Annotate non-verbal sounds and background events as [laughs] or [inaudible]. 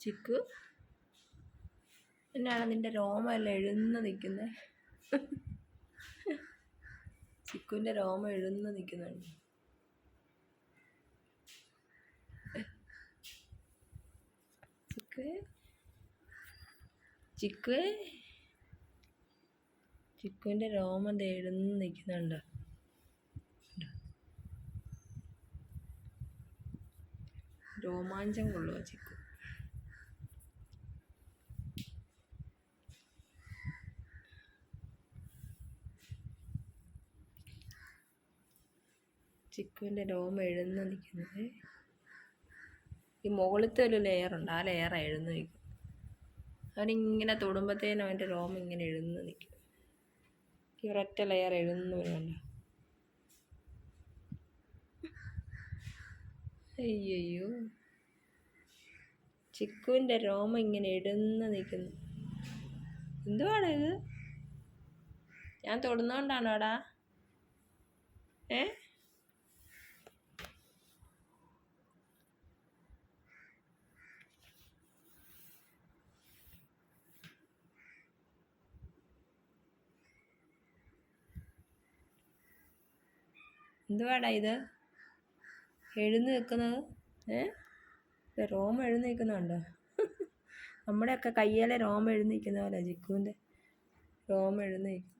ചിക്കു. എന്നാണ് നിന്റെ രോമം എല്ലാം എഴുന്ന് നിൽക്കുന്നത് ചിക്കുവിന്റെ രോമം എഴുന്ന് നിൽക്കുന്നുണ്ട്. ചിക്ക്. ചിക്ക്. ചിക്കുവിന്റെ രോമം എഴുന്ന് നിൽക്കുന്നുണ്ട്. രോമാഞ്ചം കൊള്ളുക ചിക്കു? ചിക്കുവിന്റെ രോമം എഴുന്നു നിൽക്കുന്നത്. ഈ മുകളിലത്തെ ഒരു ഉണ്ട്. ആ ലെയർ എഴുന്ന് നിൽക്കും. അവനിങ്ങനെ തൊടുമ്പത്തേനും അവന്റെ രോമം ഇങ്ങനെ എഴുന്ന് നിൽക്കും. ഈ ഒരൊറ്റ ലെയർ എഴുന്ന് വരുന്നുണ്ട് അയ്യോ ചിക്കുവിന്റെ രോമം ഇങ്ങനെ എഴുന്ന് നിൽക്കുന്നു. എന്തുവാണ് ഇത് ഞാൻ തൊടുന്നോണ്ടാണോടാ ഏ എന്തുവാടാ ഇത്? എഴുന്ന് നിൽക്കുന്നത്? ഏ? രോമം എഴുന്ന് നിൽക്കുന്നുണ്ടോ? [laughs] നമ്മുടെയൊക്കെ കയ്യിലെ രോമ എഴുന്ന് നിൽക്കുന്ന പോലെ ജിക്കുവിന്റെ രോമ എഴുന്ന് നിൽക്കും